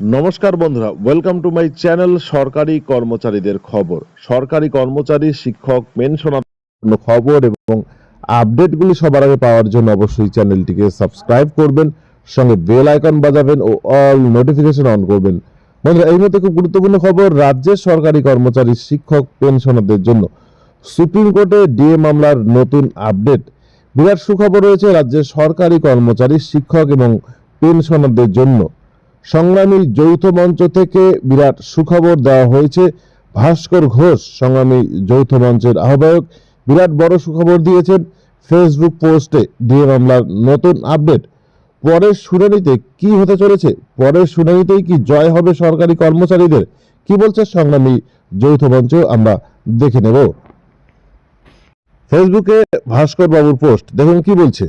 নমস্কার বন্ধুরা welcome to my channel সরকারি কর্মচারীদের খবর। সরকারি কর্মচারী, শিক্ষক পেনশনার খবর এবং আপডেটগুলি সবার আগে পাওয়ার জন্য অবশ্যই চ্যানেলটিকে সাবস্ক্রাইব করবেন, সঙ্গে বেল আইকন বাজাবেন ও অল নোটিফিকেশন অন করবেন। বন্ধুরা, এই মুহূর্তে খুব গুরুত্বপূর্ণ খবর রাজ্যের সরকারি কর্মচারী, শিক্ষক, পেনশনারদের জন্য সুপ্রিম কোর্টে ডিএ মামলার নতুন আপডেট। বিরাট সুখবর রয়েছে, রাজ্যের সরকারি কর্মচারী, শিক্ষক এবং পেনশনারদের জন্য। সংগ্রামী যৌথ মঞ্চ থেকে বিরাট সুখবর দেওয়া হয়েছে। ভাস্কর ঘোষ, সংগ্রামী যৌথ মঞ্চের আহ্বায়ক, বিরাট বড় সুখবর দিয়েছেন ফেসবুক পোস্টে। ডিএ মামলার নতুন আপডেট। পরের শুনানিতে কি হতে চলেছে? পরের শুনানিতেই কি জয় হবে সরকারি কর্মচারীদের? কি বলছে সংগ্রামী যৌথ মঞ্চ? আমরা দেখে নেব। ফেসবুকে ভাস্কর বাবুর পোস্ট। দেখুন কি বলছে।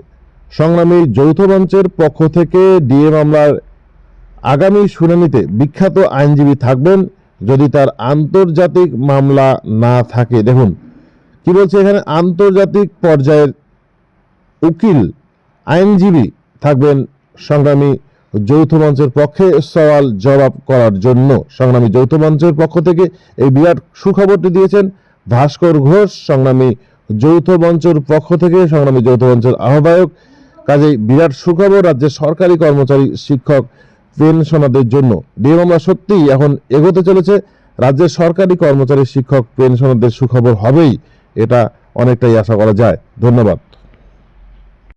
সংগ্রামী যৌথ মঞ্চের পক্ষ থেকে ডিএ মামলার আগামী শুনানিতে বিখ্যাত আইনজীবী থাকবেন যদি তার আন্তর্জাতিক মামলা না থাকে। দেখুন, কি বলছে এখানে? আন্তর্জাতিক পর্যায়ের উকিল, আইনজীবী থাকবেন সংগ্রামী যৌথ মঞ্চের পক্ষে সওয়াল জবাব করার জন্য। সংগ্রামী যৌথ মঞ্চের পক্ষ থেকে এই বিরাট সুখবরটি দিয়েছেন ভাস্কর ঘোষ, সংগ্রামী যৌথ মঞ্চের পক্ষ থেকে। সংগ্রামী যৌথ মঞ্চের আহ্বায়ক কাজেই বিরাট সুখবর, রাজ্যের সরকারি কর্মচারী, শিক্ষক পেনশনারদের জন্য। ডিএ মামলা সত্যিই এখন এগোতে চলেছে। রাজ্যের সরকারি কর্মচারী, শিক্ষক, পেনশনারদের সুখবর হবেই। এটা অনেকটাই আশা করা যায়। ধন্যবাদ।